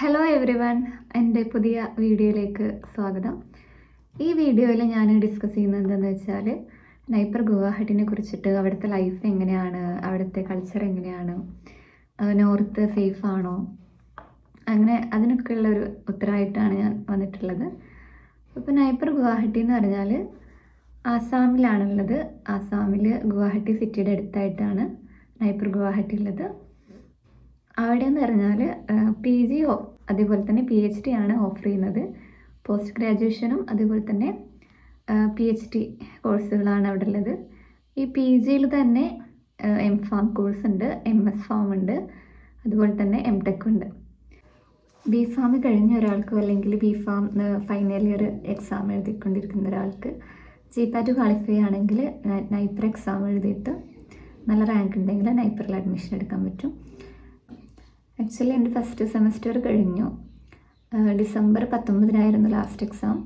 Hello every one എന്റെ പുതിയ വീഡിയോയിലേക്ക് സ്വാഗതം. ഈ വീഡിയോയിൽ ഞാൻ ഡിസ്കസ് ചെയ്യുന്നത് എന്താണെന്ന് വെച്ചാൽ നൈപ്പർ ഗുവാഹട്ടിനെ കുറിച്ചിട്ട് അവിടുത്തെ ലൈഫ് എങ്ങനെയാണ് അവിടുത്തെ കൾച്ചർ എങ്ങനെയാണ് നോർത്ത് സേഫ് ആണോ? അങ്ങനെ അതിനൊക്കെയുള്ള ഒരു ഉത്തരമായിട്ടാണ് ഞാൻ വന്നിട്ടുള്ളത്. അപ്പോൾ നൈപ്പർ ഗുവാഹട്ടി എന്ന് പറഞ്ഞാൽ ആസാമിലാണുള്ളത്. ആസാമിൽ ഗുവാഹട്ടി സിറ്റിയുടെ അടുത്തായിട്ടാണ് നൈപ്പർ ഗുവാഹട്ടി ഉള്ളത്. അവിടെ എന്ന് പറഞ്ഞാൽ പി ജി അതേപോലെ തന്നെ പി എച്ച് ഡി ആണ് ഓഫർ ചെയ്യുന്നത്. പോസ്റ്റ് ഗ്രാജുവേഷനും അതേപോലെ തന്നെ പി എച്ച് ഡി കോഴ്സുകളാണ് അവിടെ ഉള്ളത്. ഈ പി ജിയിൽ തന്നെ എം ഫാം കോഴ്സ് ഉണ്ട് എം എസ് ഫാം ഉണ്ട് അതുപോലെ തന്നെ എം ടെക് ഉണ്ട്. ബി ഫാം കഴിഞ്ഞ ഒരാൾക്കോ അല്ലെങ്കിൽ B Pharm final year exam എഴുതിക്കൊണ്ടിരിക്കുന്ന ഒരാൾക്ക് ജി പാറ്റ് ക്വാളിഫൈ ആണെങ്കിൽ നൈപ്പർ എക്സാം എഴുതിയിട്ട് നല്ല റാങ്ക് ഉണ്ടെങ്കിൽ നൈപ്പറിൽ അഡ്മിഷൻ എടുക്കാൻ പറ്റും. ആക്ച്വലി എന്റെ ഫസ്റ്റ് സെമസ്റ്റർ കഴിഞ്ഞു ഡിസംബർ പത്തൊമ്പതിനായിരുന്നു ലാസ്റ്റ് എക്സാം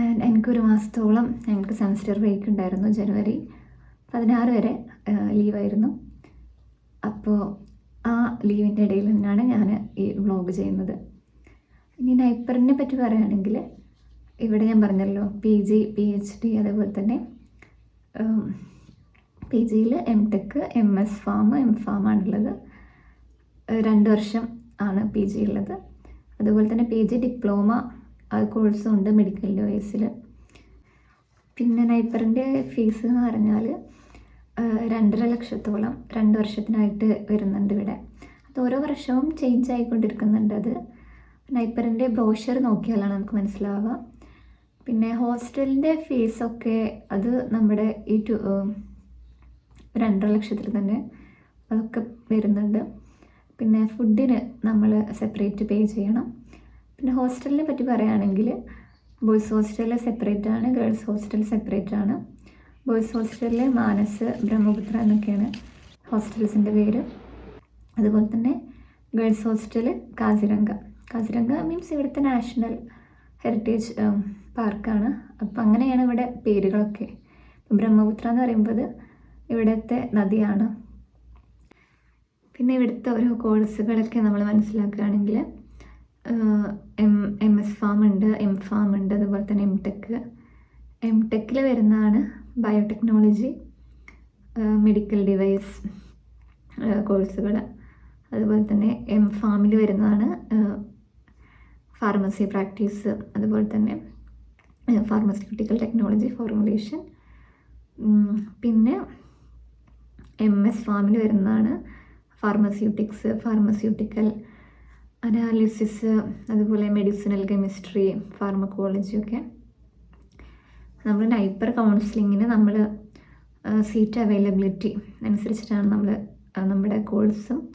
ആൻഡ് എനിക്കൊരു മാസത്തോളം ഞങ്ങൾക്ക് സെമസ്റ്റർ ബ്രേക്ക് ഉണ്ടായിരുന്നു ജനുവരി പതിനാറ് വരെ ലീവായിരുന്നു അപ്പോൾ ആ ലീവിന്റെ ഇടയിൽ നിന്നാണ് ഞാൻ ഈ വ്ളോഗ് ചെയ്യുന്നത്. ഇനി നൈപ്പറിനെ പറ്റി പറയുകയാണെങ്കിൽ ഇവിടെ ഞാൻ പറഞ്ഞല്ലോ P G P H D അതേപോലെ തന്നെ പി ജിയിൽ M Tech M S Pharm M Pharm ആണുള്ളത്. രണ്ട് വർഷം ആണ് പി ജി ഉള്ളത്. അതുപോലെ തന്നെ പി ജി ഡിപ്ലോമ കോഴ്സും ഉണ്ട് മെഡിക്കൽ ഡിവൈസിൽ പിന്നെ നൈപ്പറിന്റെ ഫീസ് എന്ന് പറഞ്ഞാൽ രണ്ടര ലക്ഷത്തോളം രണ്ട് വർഷത്തിനായിട്ട് വരുന്നുണ്ട് ഇവിടെ. അത് ഓരോ വർഷവും ചേഞ്ച് ആയിക്കൊണ്ടിരിക്കുന്നുണ്ട് അത്. നൈപ്പറിന്റെ ബ്രോഷർ നോക്കിയാലാണ് നമുക്ക് മനസ്സിലാവുക. പിന്നെ ഹോസ്റ്റലിന്റെ ഫീസൊക്കെ അത് നമ്മുടെ ഈ ടു രണ്ടര ലക്ഷത്തിൽ തന്നെ അതൊക്കെ വരുന്നുണ്ട്. പിന്നെ ഫുഡിന് നമ്മൾ സെപ്പറേറ്റ് പേ ചെയ്യണം. പിന്നെ ഹോസ്റ്റലിനെ പറ്റി പറയുകയാണെങ്കിൽ ബോയ്സ് ഹോസ്റ്റൽ സെപ്പറേറ്റ് ആണ് ഗേൾസ് ഹോസ്റ്റൽ സെപ്പറേറ്റ് ആണ്. ബോയ്സ് ഹോസ്റ്റലിലെ മാനസ് ബ്രഹ്മപുത്ര എന്നൊക്കെയാണ് ഹോസ്റ്റൽസിന്റെ പേര്. അതുപോലെ തന്നെ girls hostel Kaziranga. Kaziranga means ഇവിടുത്തെ നാഷണൽ ഹെറിറ്റേജ് പാർക്കാണ് അപ്പം അങ്ങനെയാണ് ഇവിടെ പേരുകളൊക്കെ. ബ്രഹ്മപുത്ര എന്ന് പറയുമ്പോൾ ഇവിടുത്തെ നദിയാണ്. പിന്നെ ഇവിടുത്തെ ഓരോ കോഴ്സുകളൊക്കെ നമ്മൾ മനസ്സിലാക്കുകയാണെങ്കിൽ എം എം എസ് ഫാം ഉണ്ട് എം ഫാം ഉണ്ട് അതുപോലെ തന്നെ എം ടെക്. എം ടെക്കിൽ വരുന്നതാണ് ബയോടെക്നോളജി മെഡിക്കൽ ഡിവൈസ് കോഴ്സുകൾ. അതുപോലെ തന്നെ എം ഫാമിൽ വരുന്നതാണ് ഫാർമസി പ്രാക്ടീസ് അതുപോലെ തന്നെ ഫാർമസ്യൂട്ടിക്കൽ ടെക്നോളജി ഫോർമുലേഷൻ. പിന്നെ എം എസ് ഫാമിൽ വരുന്നതാണ് ഫാർമസ്യൂട്ടിക്സ് ഫാർമസ്യൂട്ടിക്കൽ അനാലിസിസ് അതുപോലെ മെഡിസിനൽ കെമിസ്ട്രി ഫാർമക്കോളജി ഒക്കെ. നമ്മൾ നൈപ്പർ കൗൺസിലിങ്ങിന് നമ്മൾ സീറ്റ് അവൈലബിലിറ്റി അനുസരിച്ചിട്ടാണ് നമ്മൾ നമ്മുടെ കോഴ്സും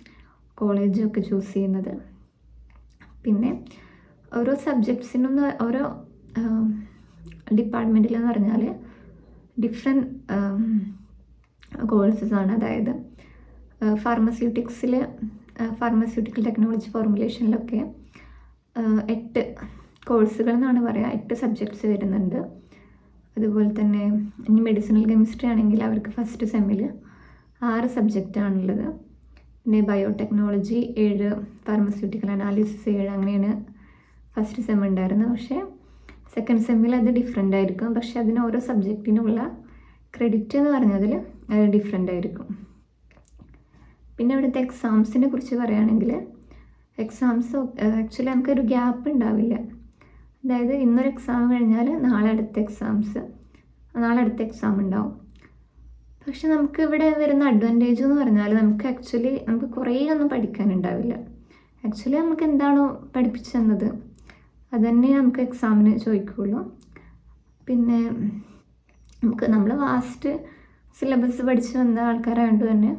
കോളേജും ഒക്കെ ചൂസ് ചെയ്യുന്നത്. പിന്നെ ഓരോ സബ്ജക്ട്സിനൊന്ന് ഓരോ ഡിപ്പാർട്ട്മെന്റിലെന്ന് പറഞ്ഞാൽ ഡിഫറെന്റ് കോഴ്സസ് ആണ്. അതായത് ഫാർമസ്യൂട്ടിക്സിൽ ഫാർമസ്യൂട്ടിക്കൽ ടെക്നോളജി ഫോർമുലേഷനിലൊക്കെ എട്ട് കോഴ്സുകൾ എന്നാണ് പറയുക എട്ട് സബ്ജക്ട്സ് വരുന്നുണ്ട്. അതുപോലെ തന്നെ ഇനി മെഡിസിനൽ കെമിസ്ട്രി ആണെങ്കിൽ അവർക്ക് ഫസ്റ്റ് സെമ്മിൽ ആറ് സബ്ജക്റ്റാണുള്ളത് പിന്നെ ബയോടെക്നോളജി ഏഴ് ഫാർമസ്യൂട്ടിക്കൽ അനാലിസിസ് ഏഴ് അങ്ങനെയാണ് ഫസ്റ്റ് സെം ഉണ്ടായിരുന്നത്. പക്ഷേ സെക്കൻഡ് സെമ്മിൽ അത് ഡിഫറെന്റ് ആയിരിക്കും. പക്ഷേ അതിന് ഓരോ സബ്ജക്റ്റിനുള്ള ക്രെഡിറ്റ് എന്ന് പറഞ്ഞതിൽ അത് ഡിഫറെന്റ് ആയിരിക്കും. പിന്നെ ഇവിടുത്തെ എക്സാംസിനെ കുറിച്ച് പറയുകയാണെങ്കിൽ എക്സാംസ് ആക്ച്വലി നമുക്കൊരു ഗ്യാപ്പ് ഉണ്ടാവില്ല. അതായത് ഇന്നൊരു എക്സാം കഴിഞ്ഞാൽ നാളെ അടുത്ത എക്സാംസ് നാളെ അടുത്ത എക്സാം ഉണ്ടാവും. പക്ഷെ നമുക്ക് ഇവിടെ വരുന്ന അഡ്വാന്റേജ് എന്ന് പറഞ്ഞാൽ നമുക്ക് ആക്ച്വലി നമുക്ക് കുറേ ഒന്നും പഠിക്കാനുണ്ടാവില്ല ആക്ച്വലി നമുക്ക് എന്താണോ പഠിപ്പിച്ചു തന്നത് നമുക്ക് എക്സാമിന് ചോദിക്കുകയുള്ളൂ. പിന്നെ നമുക്ക് നമ്മൾ വാസ്റ്റ് സിലബസ് പഠിച്ച് വന്ന ആൾക്കാരായതുകൊണ്ട് തന്നെ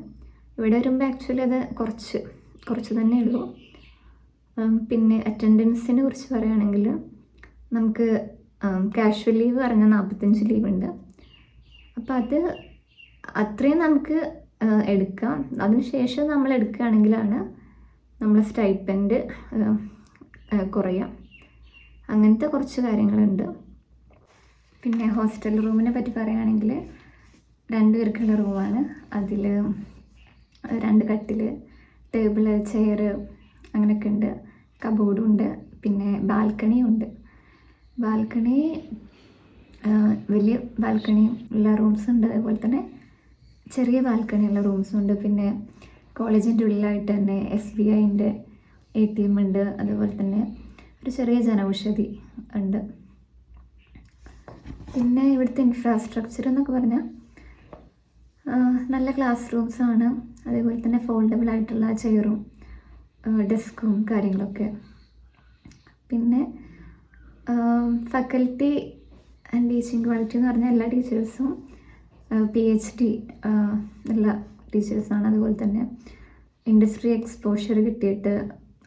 ഇവിടെ വരുമ്പോൾ ആക്ച്വലി അത് കുറച്ച് കുറച്ച് തന്നെ ഉള്ളൂ. പിന്നെ അറ്റൻഡൻസിനെ കുറിച്ച് പറയുകയാണെങ്കിൽ നമുക്ക് കാഷ്വൽ ലീവ് പറഞ്ഞാൽ നാൽപ്പത്തഞ്ച് ലീവ് ഉണ്ട്. അപ്പോൾ അത് അത്രയും നമുക്ക് എടുക്കാം. അതിനുശേഷം നമ്മൾ എടുക്കുകയാണെങ്കിലാണ് നമ്മൾ സ്റ്റൈപ്പൻഡ് കുറയാം. അങ്ങനത്തെ കുറച്ച് കാര്യങ്ങളുണ്ട്. പിന്നെ ഹോസ്റ്റൽ റൂമിനെ പറ്റി പറയുകയാണെങ്കിൽ രണ്ടുപേർക്കുള്ള റൂമാണ് അതിൽ രണ്ട് കട്ടിൽ ടേബിൾ ചെയർ അങ്ങനെയൊക്കെ ഉണ്ട് കബോർഡും ഉണ്ട് പിന്നെ ബാൽക്കണിയും ഉണ്ട് ബാൽക്കണി വലിയ ബാൽക്കണി ഉള്ള റൂംസ് ഉണ്ട് അതുപോലെ തന്നെ ചെറിയ ബാൽക്കണി ഉള്ള റൂംസും ഉണ്ട് പിന്നെ കോളേജിന്റെ ഉള്ളിലായിട്ട് തന്നെ എസ് ബി ഐന്റെ എ ടി എം ഉണ്ട്. അതുപോലെ തന്നെ ഒരു ചെറിയ ജനൌഷധി ഉണ്ട്. പിന്നെ ഇവിടുത്തെ ഇൻഫ്രാസ്ട്രക്ചർ എന്നൊക്കെ പറഞ്ഞാൽ നല്ല ക്ലാസ് റൂംസാണ് അതേപോലെ തന്നെ ഫോൾഡബിൾ ആയിട്ടുള്ള ചെയറും ഡെസ്കും കാര്യങ്ങളൊക്കെ. പിന്നെ ഫാക്കൽറ്റി ആൻഡ് ടീച്ചിങ് ക്വാളിറ്റി എന്ന് പറഞ്ഞാൽ എല്ലാ ടീച്ചേഴ്സും പി എച്ച് ഡി ഉള്ള ടീച്ചേഴ്സാണ് അതുപോലെ തന്നെ ഇൻഡസ്ട്രി എക്സ്പോഷർ കിട്ടിയിട്ട്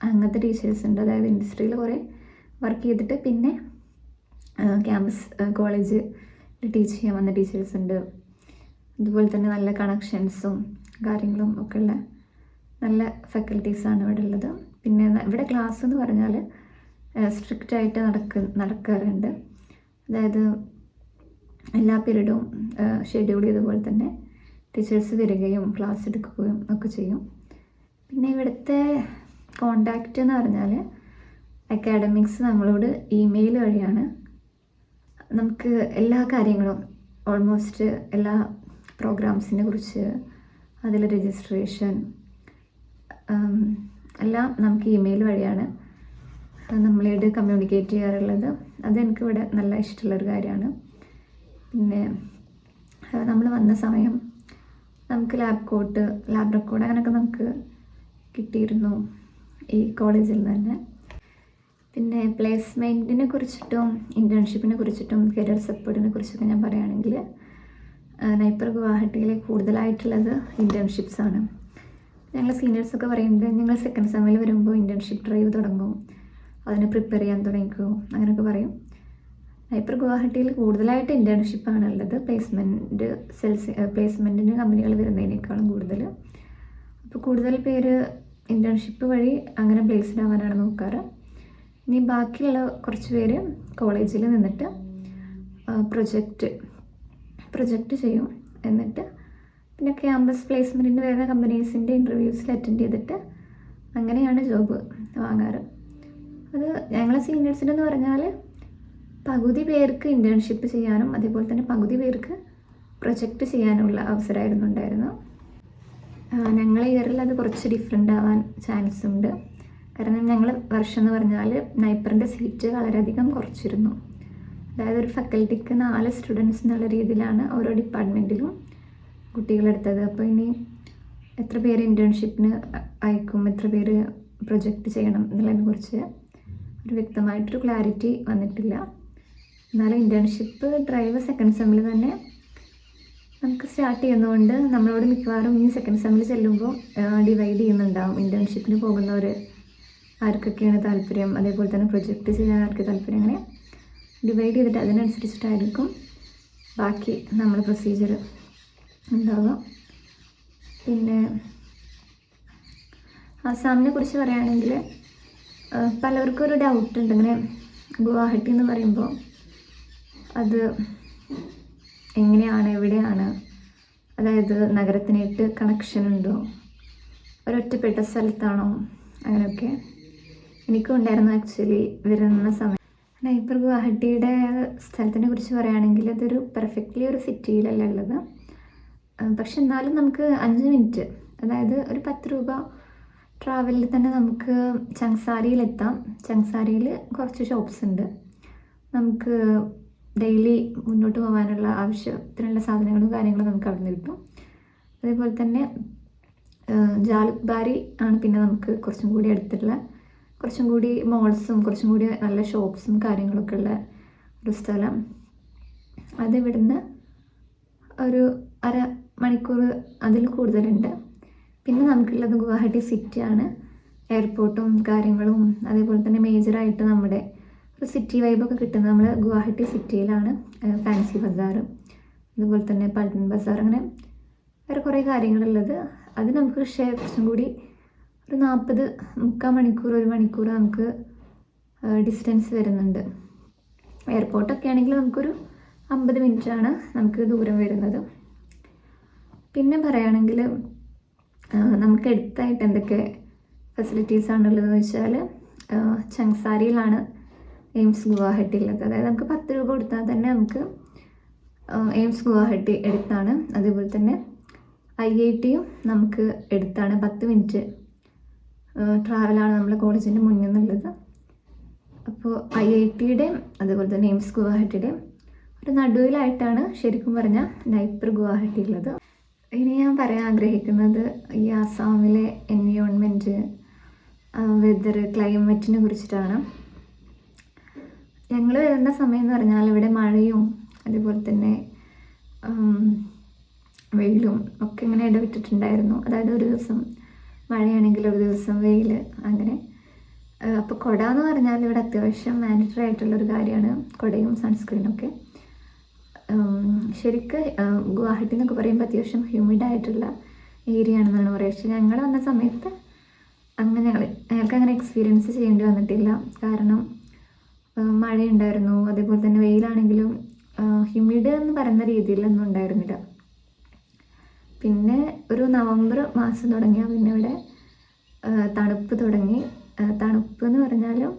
അങ്ങനത്തെ ടീച്ചേഴ്സ് ഉണ്ട്. അതായത് ഇൻഡസ്ട്രിയിൽ കുറേ വർക്ക് ചെയ്തിട്ട് പിന്നെ ക്യാമ്പസ് കോളേജ് ടീച്ച് ചെയ്യാൻ വന്ന ടീച്ചേഴ്സ് ഉണ്ട്. അതുപോലെ തന്നെ നല്ല കണക്ഷൻസും കാര്യങ്ങളും ഒക്കെ ഉള്ള നല്ല ഫാക്കൽറ്റീസാണ് ഇവിടെ ഉള്ളത്. പിന്നെ ഇവിടെ ക്ലാസ് എന്ന് പറഞ്ഞാൽ സ്ട്രിക്റ്റ് ആയിട്ട് നടക്ക നടക്കാറുണ്ട്. അതായത് എല്ലാ പീരീഡും ഷെഡ്യൂൾ ചെയ്തപോലെ തന്നെ ടീച്ചേഴ്സ് വരികയും ക്ലാസ് എടുക്കുകയും ഒക്കെ ചെയ്യും. പിന്നെ ഇവിടുത്തെ കോണ്ടാക്റ്റ് എന്ന് പറഞ്ഞാൽ അക്കാഡമിക്സ് നമ്മളോട് ഇമെയിൽ വഴിയാണ്. നമുക്ക് എല്ലാ കാര്യങ്ങളും ഓൾമോസ്റ്റ് എല്ലാ പ്രോഗ്രാംസിനെ കുറിച്ച് അതിൽ രജിസ്ട്രേഷൻ എല്ലാം നമുക്ക് ഇമെയിൽ വഴിയാണ് നമ്മളോട് കമ്മ്യൂണിക്കേറ്റ് ചെയ്യാറുള്ളത്. അതെനിക്കിവിടെ നല്ല ഇഷ്ടമുള്ളൊരു കാര്യമാണ്. പിന്നെ നമ്മൾ വന്ന സമയം നമുക്ക് ലാബ് കോട്ട് ലാബ് റെക്കോർഡ് അങ്ങനെയൊക്കെ നമുക്ക് കിട്ടിയിരുന്നു ഈ കോളേജിൽ നിന്ന് തന്നെ. പിന്നെ പ്ലേസ്മെന്റിനെ കുറിച്ചിട്ടും ഇന്റേൺഷിപ്പിനെ കുറിച്ചിട്ടും കരിയർ സപ്പോർട്ടിനെ കുറിച്ചൊക്കെ ഞാൻ പറയുകയാണെങ്കിൽ നൈപ്പർ ഗുവാഹട്ടിയിൽ കൂടുതലായിട്ടുള്ളത് ഇന്റേൺഷിപ്സാണ് ഞങ്ങൾ സീനിയേഴ്സൊക്കെ പറയുന്നത് ഞങ്ങൾ സെക്കൻഡ് സെമ്മിൽ വരുമ്പോൾ ഇന്റേൺഷിപ്പ് ഡ്രൈവ് തുടങ്ങും. അതിനെ പ്രിപ്പയർ ചെയ്യാൻ തുടങ്ങിക്കോ അങ്ങനെയൊക്കെ പറയും. നൈപ്പർ ഗുവാഹട്ടിയിൽ കൂടുതലായിട്ട് ഇന്റേൺഷിപ്പാണ് ഉള്ളത്. പ്ലേസ്മെന്റ് സെൽസ് പ്ലേസ്മെന്റിന് കമ്പനികൾ വരുന്നതിനേക്കാളും കൂടുതൽ അപ്പോൾ കൂടുതൽ പേര് ഇന്റേൺഷിപ്പ് വഴി അങ്ങനെ പ്ലേസ്ഡ് ആവാനാണ് നോക്കാറ്. ഇനി ബാക്കിയുള്ള കുറച്ച് പേര് കോളേജിൽ നിന്നിട്ട് പ്രൊജക്റ്റ് പ്രൊജക്റ്റ് ചെയ്യും. എന്നിട്ട് പിന്നെ ക്യാമ്പസ് പ്ലേസ്മെന്റിന് വേറെ കമ്പനീസിന്റെ ഇന്റർവ്യൂസിൽ അറ്റൻഡ് ചെയ്തിട്ട് അങ്ങനെയാണ് ജോബ് വാങ്ങാറ്. അത് ഞങ്ങളെ സീനിയേഴ്സിനെന്ന് പറഞ്ഞാൽ പകുതി പേർക്ക് ഇന്റേൺഷിപ്പ് ചെയ്യാനും അതേപോലെ തന്നെ പകുതി പേർക്ക് പ്രൊജക്റ്റ് ചെയ്യാനുള്ള അവസരമായിരുന്നു ഉണ്ടായിരുന്നു ഞങ്ങളെ ഇയറിൽ അത് കുറച്ച് ഡിഫറെന്റ് ആവാൻ ചാൻസ് ഉണ്ട്. കാരണം ഞങ്ങൾ വർഷം എന്ന് പറഞ്ഞാൽ നൈപ്പറിന്റെ സീറ്റ് വളരെയധികം കുറച്ചിരുന്നു. അതായത് ഒരു ഫാക്കൽറ്റിക്ക് നാല് സ്റ്റുഡൻസ് എന്നുള്ള രീതിയിലാണ് ഓരോ ഡിപ്പാർട്ട്മെന്റിലും കുട്ടികളെടുത്തത്. അപ്പോൾ ഇനി എത്ര പേര് ഇന്റേൺഷിപ്പിന് അയക്കും എത്ര പേര് പ്രൊജക്റ്റ് ചെയ്യണം എന്നുള്ളതിനെ കുറിച്ച് ഒരു വ്യക്തമായിട്ടൊരു ക്ലാരിറ്റി വന്നിട്ടില്ല. എന്നാലും ഇന്റേൺഷിപ്പ് ഡ്രൈവ് സെക്കൻഡ് സെമ്മിൽ തന്നെ നമുക്ക് സ്റ്റാർട്ട് ചെയ്യുന്നതുകൊണ്ട് നമ്മളോട് മിക്കവാറും ഈ സെക്കൻഡ് സെമ്മിൽ ചെല്ലുമ്പോൾ ഡിവൈഡ് ചെയ്യുന്നുണ്ടാവും. ഇന്റേൺഷിപ്പിന് പോകുന്നവർ ആർക്കൊക്കെയാണ് താല്പര്യം? അതേപോലെ തന്നെ പ്രൊജക്റ്റ് ചെയ്യാൻ ആർക്ക് താല്പര്യം? അങ്ങനെ ഡിവൈഡ് ചെയ്തിട്ട് അതിനനുസരിച്ചിട്ടായിരിക്കും ബാക്കി നമ്മൾ പ്രൊസീജിയർ ഉണ്ടാവുക. പിന്നെ ആസാമിനെ കുറിച്ച് പറയുകയാണെങ്കിൽ പലർക്കും ഒരു ഡൗട്ട് ഉണ്ട്. ഇങ്ങനെ ഗുവാഹട്ടി എന്ന് പറയുമ്പോൾ അത് എങ്ങനെയാണ് എവിടെയാണ്? അതായത് നഗരത്തിനായിട്ട് കണക്ഷൻ ഉണ്ടോ? ഒരൊറ്റപ്പെട്ട സ്ഥലത്താണോ? അങ്ങനെയൊക്കെ എനിക്കും ഉണ്ടായിരുന്നു ആക്ച്വലി വരുന്ന സമയം. നൈപ്പർ ഗുവാഹട്ടിയുടെ സ്ഥലത്തിനെ കുറിച്ച് പറയുകയാണെങ്കിൽ അതൊരു പെർഫെക്റ്റ്ലി ഒരു സിറ്റിയിലല്ല ഉള്ളത്. പക്ഷെ എന്നാലും നമുക്ക് അഞ്ച് മിനിറ്റ് അതായത് ഒരു പത്ത് രൂപ ട്രാവലിൽ തന്നെ നമുക്ക് ചങ്സാരിയിലെത്താം ചങ്സാരിയിൽ കുറച്ച് ഷോപ്സ് ഉണ്ട്. നമുക്ക് ഡെയിലി മുന്നോട്ട് പോകാനുള്ള ആവശ്യത്തിനുള്ള സാധനങ്ങളും കാര്യങ്ങളും നമുക്ക് അവിടെ നിന്ന് കിട്ടും. അതേപോലെ തന്നെ ജാലുബാരി ആണ് പിന്നെ നമുക്ക് കുറച്ചും കൂടി അടുത്തുള്ള കുറച്ചും കൂടി മോൾസും കുറച്ചും കൂടി നല്ല ഷോപ്സും കാര്യങ്ങളൊക്കെ ഉള്ള ഒരു സ്ഥലം. അത് ഇവിടുന്ന് ഒരു അര മണിക്കൂർ അതിൽ കൂടുതലുണ്ട്. പിന്നെ നമുക്കുള്ളത് ഗുവാഹട്ടി സിറ്റിയാണ് എയർപോർട്ടും കാര്യങ്ങളും അതേപോലെ തന്നെ മേജറായിട്ട് നമ്മുടെ ഒരു സിറ്റി വൈബൊക്കെ കിട്ടുന്നത് നമ്മൾ ഗുവാഹട്ടി സിറ്റിയിലാണ് ഫാൻസി ബസാർ അതുപോലെ തന്നെ പൾട്ടൻ ബസാർ അങ്ങനെ വേറെ കുറേ കാര്യങ്ങളുള്ളത്. അത് നമുക്ക് ഷെയർ കുറച്ചും കൂടി ഒരു നാൽപ്പത് മുക്കാൽ മണിക്കൂർ ഒരു മണിക്കൂർ നമുക്ക് ഡിസ്റ്റൻസ് വരുന്നുണ്ട്. എയർപോർട്ടൊക്കെ ആണെങ്കിൽ നമുക്കൊരു അമ്പത് മിനിറ്റാണ് നമുക്ക് ദൂരം വരുന്നത്. പിന്നെ പറയുകയാണെങ്കിൽ നമുക്ക് അടുത്തായിട്ട് എന്തൊക്കെ ഫെസിലിറ്റീസ് ആണുള്ളതെന്ന് വെച്ചാൽ ചങ്സാരിയിലാണ് എയിംസ് ഗുവാഹട്ടി ഉള്ളത്. അതായത് നമുക്ക് പത്ത് രൂപ കൊടുത്താൽ തന്നെ നമുക്ക് എയിംസ് ഗുവാഹട്ടി എടുത്താണ്. അതേപോലെ തന്നെ ഐ ഐ ടിയും നമുക്ക് എടുത്താണ്. പത്ത് മിനിറ്റ് ട്രാവലാണ് നമ്മളെ കോളേജിന്റെ മുന്നിൽ നിന്നുള്ളത് അപ്പോൾ ഐ ഐ ടിയുടെയും അതുപോലെ തന്നെ എയിംസ് ഗുവാഹട്ടിയുടെയും ഒരു നടുവിലായിട്ടാണ് ശരിക്കും പറഞ്ഞാൽ നൈപ്പർ ഗുവാഹട്ടി ഉള്ളത് ഇനി ഞാൻ പറയാൻ ആഗ്രഹിക്കുന്നത് ഈ ആസാമിലെ എൻവിയോൺമെന്റ് വെതർ ക്ലൈമറ്റിനെ കുറിച്ചിട്ടാണ്. ഞങ്ങൾ വരുന്ന സമയം എന്ന് പറഞ്ഞാൽ ഇവിടെ മഴയും അതുപോലെ തന്നെ വെയിലും ഒക്കെ ഇങ്ങനെ ഇടവിട്ടിട്ടുണ്ടായിരുന്നു. അതായത് ഒരു ദിവസം മഴയാണെങ്കിൽ ഒരു ദിവസം വെയിൽ അങ്ങനെ. അപ്പോൾ കുട എന്ന് പറഞ്ഞാൽ ഇവിടെ അത്യാവശ്യം മാൻഡറ്ററി ആയിട്ടുള്ളൊരു കാര്യമാണ് കുടയും സൺസ്ക്രീനും ഒക്കെ. ഉം, ശരിക്ക് ഗുവാഹട്ടി എന്നൊക്കെ പറയുമ്പോൾ അത്യാവശ്യം ഹ്യൂമിഡ് ആയിട്ടുള്ള ഏരിയ ആണെന്നാണ് പറയുക. പക്ഷെ ഞങ്ങൾ വന്ന സമയത്ത് അങ്ങനെ ഞങ്ങൾ ഞങ്ങൾക്ക് അങ്ങനെ എക്സ്പീരിയൻസ് ചെയ്യേണ്ടി വന്നിട്ടില്ല. കാരണം മഴയുണ്ടായിരുന്നു. അതേപോലെ തന്നെ വെയിലാണെങ്കിലും ഹ്യൂമിഡ് എന്ന് പറയുന്ന രീതിയിലൊന്നും ഉണ്ടായിരുന്നില്ല. പിന്നെ ഒരു നവംബർ മാസം തുടങ്ങിയാൽ പിന്നെ ഇവിടെ തണുപ്പ് തുടങ്ങി. തണുപ്പ് എന്ന് പറഞ്ഞാലും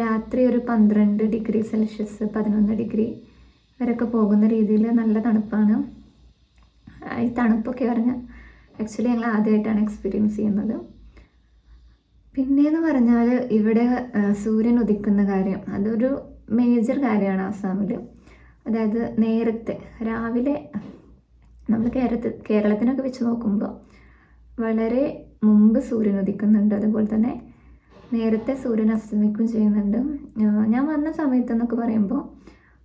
രാത്രി ഒരു പന്ത്രണ്ട് ഡിഗ്രി സെൽഷ്യസ് പതിനൊന്ന് ഡിഗ്രി വരെയൊക്കെ പോകുന്ന രീതിയിൽ നല്ല തണുപ്പാണ്. ഈ തണുപ്പൊക്കെ പറഞ്ഞാൽ ആക്ച്വലി ഞങ്ങൾ ആദ്യമായിട്ടാണ് എക്സ്പീരിയൻസ് ചെയ്യുന്നത്. പിന്നെയെന്ന് പറഞ്ഞാൽ ഇവിടെ സൂര്യൻ ഉദിക്കുന്ന കാര്യം അതൊരു മേജർ കാര്യമാണ് ആസാമിൽ അതായത് നേരത്തെ രാവിലെ നമ്മൾ കേരളത്തിൽ കേരളത്തിനൊക്കെ വെച്ച് നോക്കുമ്പോൾ വളരെ മുമ്പ് സൂര്യൻ ഉദിക്കുന്നുണ്ട്. അതുപോലെ തന്നെ നേരത്തെ സൂര്യൻ അസ്തമിക്കുകയും ചെയ്യുന്നുണ്ട്. ഞാൻ വന്ന സമയത്ത് എന്നൊക്കെ പറയുമ്പോൾ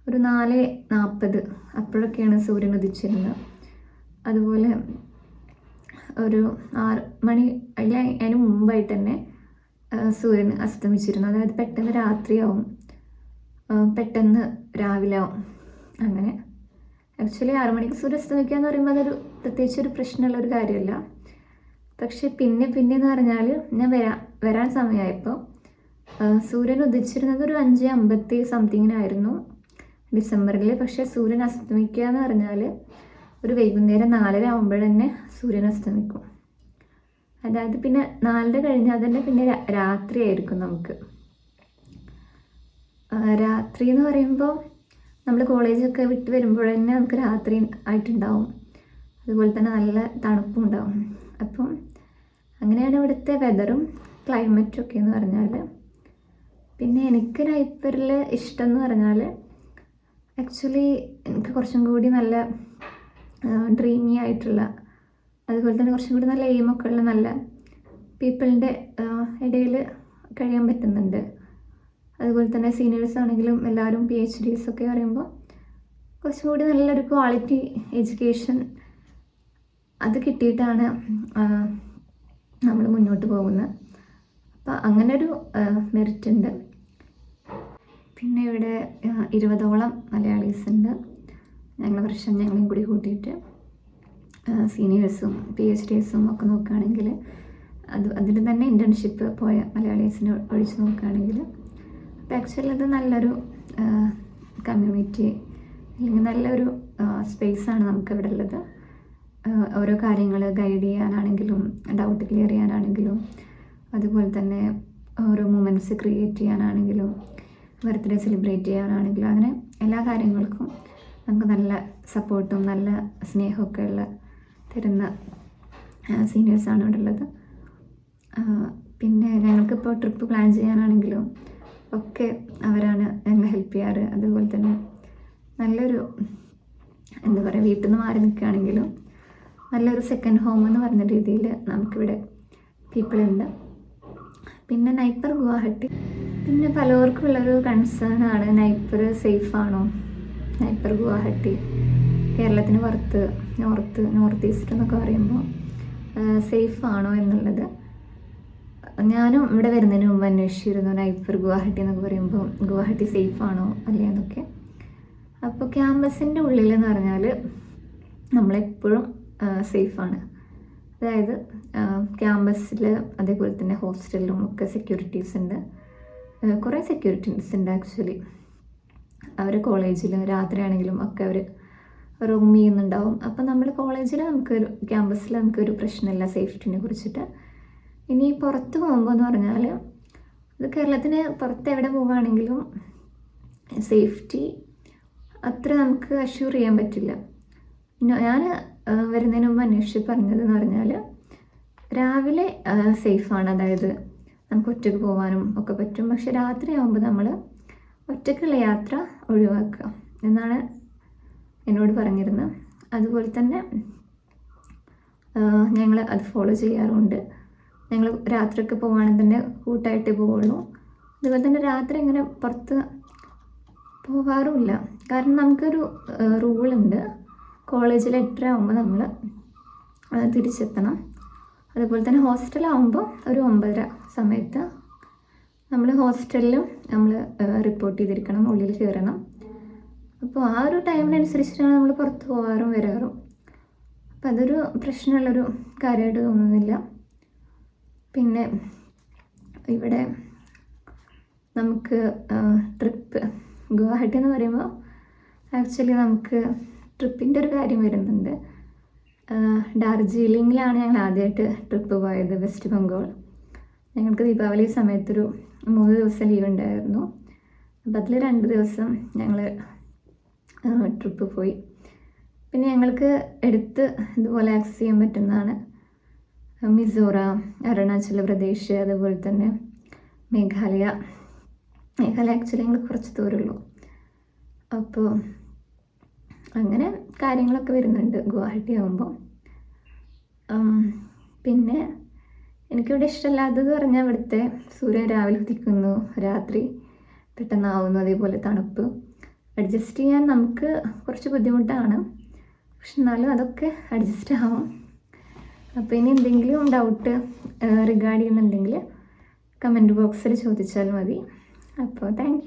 ഒരു നാല് നാൽപ്പത് അപ്പോഴൊക്കെയാണ് സൂര്യൻ ഉദിച്ചിരുന്നത്. അതുപോലെ ഒരു ആറ് മണി അല്ല അതിന് മുമ്പായിട്ട് തന്നെ സൂര്യൻ അസ്തമിച്ചിരുന്നു. അതായത് പെട്ടെന്ന് രാത്രിയാവും. പെട്ടെന്ന് രാവിലെ ആവും അങ്ങനെ ആക്ച്വലി ആറു മണിക്ക് സൂര്യൻ അസ്തമിക്കുക എന്ന് പറയുമ്പോൾ അതൊരു പ്രത്യേകിച്ച് ഒരു പ്രശ്നമുള്ള ഒരു കാര്യമല്ല. പക്ഷെ പിന്നെ പിന്നെ എന്ന് പറഞ്ഞാൽ ഞാൻ വരാ വരാൻ സമയമായപ്പോൾ സൂര്യൻ ഉദിച്ചിരുന്നത് ഒരു അഞ്ച് അമ്പത്തി സംതിങ്ങിനായിരുന്നു ഡിസംബറിൽ പക്ഷേ സൂര്യൻ അസ്തമിക്കുക എന്ന് പറഞ്ഞാൽ ഒരു വൈകുന്നേരം നാലര ആകുമ്പോഴന്നെ സൂര്യൻ അസ്തമിക്കും. അതായത് പിന്നെ നാലര കഴിഞ്ഞാൽ തന്നെ പിന്നെ രാത്രിയായിരിക്കും നമുക്ക്. രാത്രി എന്ന് പറയുമ്പോൾ നമ്മൾ കോളേജൊക്കെ വിട്ട് വരുമ്പോൾ തന്നെ നമുക്ക് രാത്രി ആയിട്ടുണ്ടാവും. അതുപോലെ തന്നെ നല്ല തണുപ്പും ഉണ്ടാവും. അപ്പം അങ്ങനെയാണ് ഇവിടുത്തെ വെതറും ക്ലൈമറ്റും ഒക്കെ എന്ന് പറഞ്ഞാൽ പിന്നെ എനിക്ക് നൈപ്പറിൽ ഇഷ്ടം എന്ന് പറഞ്ഞാൽ ആക്ച്വലി എനിക്ക് കുറച്ചും കൂടി നല്ല ഡ്രീമി ആയിട്ടുള്ള അതുപോലെ തന്നെ കുറച്ചും കൂടി നല്ല എയിമൊക്കെ ഉള്ള നല്ല പീപ്പിളിന്റെ ഇടയിൽ കഴിയാൻ പറ്റുന്നുണ്ട്. അതുപോലെ തന്നെ സീനിയേഴ്സ് ആണെങ്കിലും എല്ലാവരും പി എച്ച് ഡീസ് ഒക്കെ പറയുമ്പോൾ കുറച്ചുകൂടി നല്ലൊരു ക്വാളിറ്റി എഡ്യൂക്കേഷൻ അത് കിട്ടിയിട്ടാണ് നമ്മൾ മുന്നോട്ട് പോകുന്നത്. അപ്പോൾ അങ്ങനെ ഒരു മെറിറ്റ് ഉണ്ട്. പിന്നെ ഇവിടെ ഇരുപതോളം മലയാളീസ് ഉണ്ട്. ഞങ്ങൾ വർഷം ഞങ്ങളെയും കൂടി കൂട്ടിയിട്ട് സീനിയേഴ്സും പി എച്ച് ഡീസും ഒക്കെ നോക്കുകയാണെങ്കിൽ അത് അതിൽ തന്നെ ഇന്റേൺഷിപ്പ് പോയ മലയാളീസിനെ ഒഴിച്ച് നോക്കുകയാണെങ്കിൽ ആക്ച്വലി അത് നല്ലൊരു കമ്മ്യൂണിറ്റി അല്ലെങ്കിൽ നല്ലൊരു സ്പേസാണ് നമുക്ക് ഇവിടെ ഉള്ളത്. ഓരോ കാര്യങ്ങൾ ഗൈഡ് ചെയ്യാനാണെങ്കിലും ഡൗട്ട് ക്ലിയർ ചെയ്യാനാണെങ്കിലും അതുപോലെ തന്നെ ഓരോ മൂമെന്റ്സ് ക്രിയേറ്റ് ചെയ്യാനാണെങ്കിലും ബർത്ത്ഡേ സെലിബ്രേറ്റ് ചെയ്യാനാണെങ്കിലും അങ്ങനെ എല്ലാ കാര്യങ്ങൾക്കും നമുക്ക് നല്ല സപ്പോർട്ടും നല്ല സ്നേഹമൊക്കെ ഉള്ള തരുന്ന സീനിയേഴ്സാണ് ഇവിടെ ഉള്ളത്. പിന്നെ ഞങ്ങൾക്കിപ്പോൾ ട്രിപ്പ് പ്ലാൻ ചെയ്യാനാണെങ്കിലും ഒക്കെ അവരാണ് ഞങ്ങളെ ഹെൽപ്പ് ചെയ്യാറ്. അതുപോലെ തന്നെ നല്ലൊരു എന്താ പറയുക വീട്ടിൽ നിന്ന് മാറി നിൽക്കുകയാണെങ്കിലും നല്ലൊരു സെക്കൻഡ് ഹോം എന്ന് പറഞ്ഞ രീതിയിൽ നമുക്കിവിടെ പീപ്പിൾ ഉണ്ട്. പിന്നെ നൈപ്പർ ഗുവാഹട്ടി. പിന്നെ പലർക്കും ഉള്ളൊരു കൺസേൺ ആണ് നൈപ്പർ സേഫ് ആണോ? നൈപ്പർ ഗുവാഹട്ടി. കേരളത്തിന് പുറത്ത് നോർത്ത് നോർത്ത് ഈസ്റ്റ് എന്നൊക്കെ പറയുമ്പോൾ സേഫ് ആണോ എന്നുള്ളത്. ഞാനും ഇവിടെ വരുന്നതിന് മുമ്പ് അന്വേഷിച്ചിരുന്നു നൈപ്പർ ഗുവാഹട്ടി എന്നൊക്കെ പറയുമ്പോൾ ഗുവാഹട്ടി സേഫ് ആണോ അല്ലേ എന്നൊക്കെ. അപ്പോൾ ക്യാമ്പസിന്റെ ഉള്ളിൽ എന്ന് പറഞ്ഞാൽ നമ്മളെപ്പോഴും സേഫാണ്. അതായത് ക്യാമ്പസിൽ അതേപോലെ തന്നെ ഹോസ്റ്റലിലും ഒക്കെ സെക്യൂരിറ്റീസ് ഉണ്ട്. കുറേ സെക്യൂരിറ്റീസ് ഉണ്ട് ആക്ച്വലി അവർ കോളേജിൽ രാത്രിയാണെങ്കിലും ഒക്കെ അവർ റൂം ചെയ്യുന്നുണ്ടാവും. അപ്പം നമ്മൾ കോളേജിൽ നമുക്കൊരു ക്യാമ്പസിൽ നമുക്കൊരു പ്രശ്നമില്ല സേഫ്റ്റിനെ കുറിച്ചിട്ട്. ഇനി പുറത്ത് പോകുമ്പോൾ എന്ന് പറഞ്ഞാൽ ഇത് കേരളത്തിന് പുറത്ത് എവിടെ പോവുകയാണെങ്കിലും സേഫ്റ്റി അത്ര നമുക്ക് അഷ്യൂർ ചെയ്യാൻ പറ്റില്ല. ഞാൻ വരുന്നതിന് മുമ്പ് അന്വേഷിച്ച് പറഞ്ഞതെന്ന് പറഞ്ഞാൽ രാവിലെ സേഫാണ് അതായത് നമുക്ക് ഒറ്റയ്ക്ക് പോകാനും ഒക്കെ പറ്റും. പക്ഷെ രാത്രി ആകുമ്പോൾ നമ്മൾ ഒറ്റയ്ക്കുള്ള യാത്ര ഒഴിവാക്കുക എന്നാണ് എന്നോട് പറഞ്ഞിരുന്നത്. അതുപോലെ തന്നെ ഞങ്ങൾ അത് ഫോളോ ചെയ്യാറുണ്ട്. ഞങ്ങൾ രാത്രിയൊക്കെ പോവുകയാണെങ്കിൽ തന്നെ കൂട്ടായിട്ട് പോവുള്ളൂ അതുപോലെ തന്നെ രാത്രി ഇങ്ങനെ പുറത്ത് പോകാറുമില്ല. കാരണം നമുക്കൊരു റൂളുണ്ട്. കോളേജിൽ എട്ടര ആകുമ്പോൾ നമ്മൾ തിരിച്ചെത്തണം. അതുപോലെ തന്നെ ഹോസ്റ്റലാകുമ്പോൾ ഒരു ഒമ്പതര സമയത്ത് നമ്മൾ ഹോസ്റ്റലിലും നമ്മൾ റിപ്പോർട്ട് ചെയ്തിരിക്കണം ഉള്ളിൽ കയറണം. അപ്പോൾ ആ ഒരു ടൈമിനനുസരിച്ചിട്ടാണ് നമ്മൾ പുറത്ത് പോകാറും വരാറും. അപ്പം അതൊരു പ്രശ്നമുള്ളൊരു കാര്യമായിട്ട് തോന്നുന്നില്ല. പിന്നെ ഇവിടെ നമുക്ക് ട്രിപ്പ് ഗുവാഹട്ടി എന്ന് പറയുമ്പോൾ ആക്ച്വലി നമുക്ക് ട്രിപ്പിന്റെ ഒരു കാര്യം വരുന്നുണ്ട്. ഡാർജിലിങ്ങിലാണ് ഞങ്ങൾ ആദ്യമായിട്ട് ട്രിപ്പ് പോയത് വെസ്റ്റ് ബംഗാൾ ഞങ്ങൾക്ക് ദീപാവലി സമയത്തൊരു മൂന്ന് ദിവസം ലീവ് ഉണ്ടായിരുന്നു. അപ്പം അതിൽ രണ്ട് ദിവസം ഞങ്ങൾ ട്രിപ്പ് പോയി. പിന്നെ ഞങ്ങൾക്ക് എടുത്ത് ഇതുപോലെ ആക്സസ് ചെയ്യാൻ പറ്റുന്നതാണ് മിസോറാം അരുണാചൽ പ്രദേശ് അതുപോലെ തന്നെ മേഘാലയ. മേഘാലയ ആക്ച്വലി ഞങ്ങൾ കുറച്ച് ദൂരമുള്ളൂ അപ്പോൾ അങ്ങനെ കാര്യങ്ങളൊക്കെ വരുന്നുണ്ട് ഗുവാഹട്ടി ആകുമ്പോൾ പിന്നെ എനിക്കിവിടെ ഇഷ്ടമല്ലാത്തത് പറഞ്ഞാൽ ഇവിടുത്തെ സൂര്യൻ രാവിലെ ഉദിക്കുന്നു രാത്രി പെട്ടെന്നാവുന്നു അതേപോലെ തണുപ്പ്. അഡ്ജസ്റ്റ് ചെയ്യാൻ നമുക്ക് കുറച്ച് ബുദ്ധിമുട്ടാണ്. പക്ഷെ എന്നാലും അതൊക്കെ അഡ്ജസ്റ്റ് ആവും. അപ്പോൾ ഇനി എന്തെങ്കിലും ഡൗട്ട് റിഗാർഡ് ചെയ്യുന്നുണ്ടെങ്കിൽ കമന്റ് ബോക്സിൽ ചോദിച്ചാൽ മതി. അപ്പോൾ താങ്ക്